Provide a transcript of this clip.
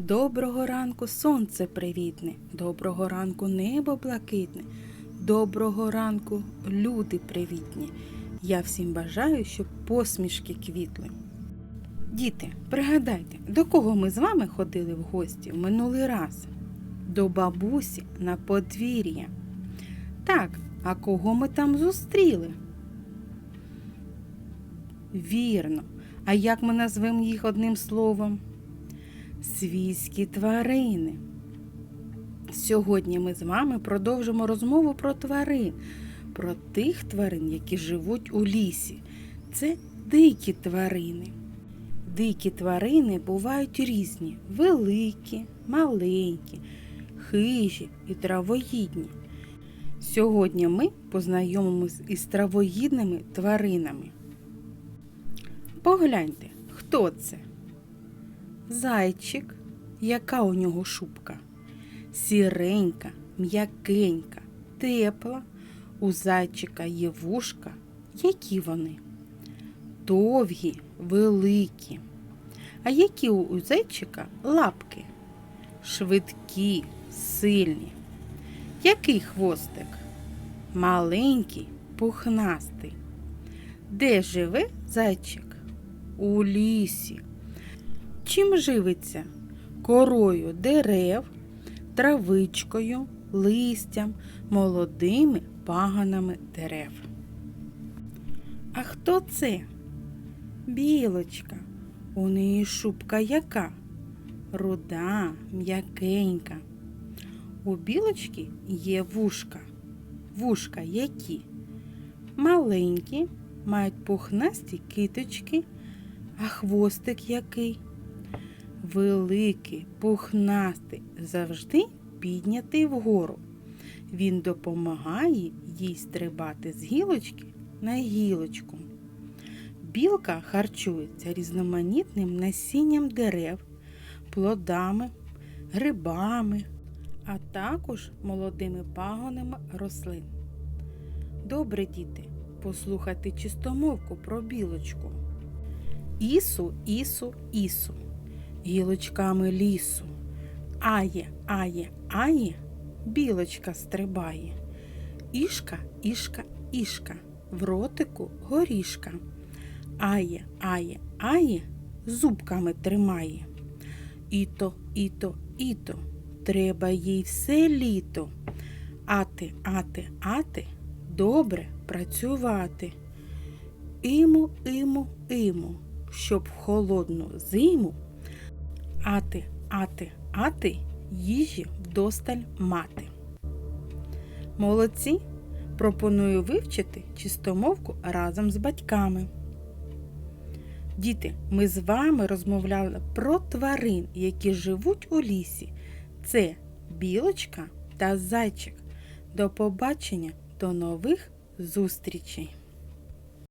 Доброго ранку сонце привітне, доброго ранку небо блакитне, доброго ранку люди привітні. Я всім бажаю, щоб посмішки квітли. Діти, пригадайте, до кого ми з вами ходили в гості в минулий раз? До бабусі на подвір'я. Так, а кого ми там зустріли? Вірно. А як ми назвемо їх одним словом? Свійські тварини. Сьогодні ми з вами продовжимо розмову про тварин, про тих тварин, які живуть у лісі. Це дикі тварини. Дикі тварини бувають різні: великі, маленькі, хижі і травоїдні. Сьогодні ми познайомимось із травоїдними тваринами. Погляньте, хто це? Зайчик, яка у нього шубка? Сіренька, м'якенька, тепла. У зайчика є вушка. Які вони? Довгі, великі. А які у зайчика лапки? Швидкі, сильні. Який хвостик? Маленький, пухнастий. Де живе зайчик? У лісі. Чим живиться? Корою дерев, травичкою, листям, молодими паганами дерев. А хто це? Білочка. У неї шубка яка? Руда, м'якенька. У білочки є вушка. Вушка які? Маленькі, мають пухнасті киточки, а хвостик який? Великий, пухнастий, завжди піднятий вгору. Він допомагає їй стрибати з гілочки на гілочку. Білка харчується різноманітним насінням дерев, плодами, грибами, а також молодими пагонами рослин. Добре, діти, послухайте чистомовку про білочку. Ісу, ісу, ісу, гілочками лісу. Ає, ає, ає, білочка стрибає. Ішка, ішка, ішка, в ротику горішка. Ає, ає, ає, зубками тримає. Іто, іто, іто, треба їй все літо. Ати, ати, ати, добре працювати. Іму, іму, іму, щоб в холодну зиму ати, ати, ати їжі вдосталь мати. Молодці! Пропоную вивчити чистомовку разом з батьками. Діти, ми з вами розмовляли про тварин, які живуть у лісі. Це білочка та зайчик. До побачення, до нових зустрічей!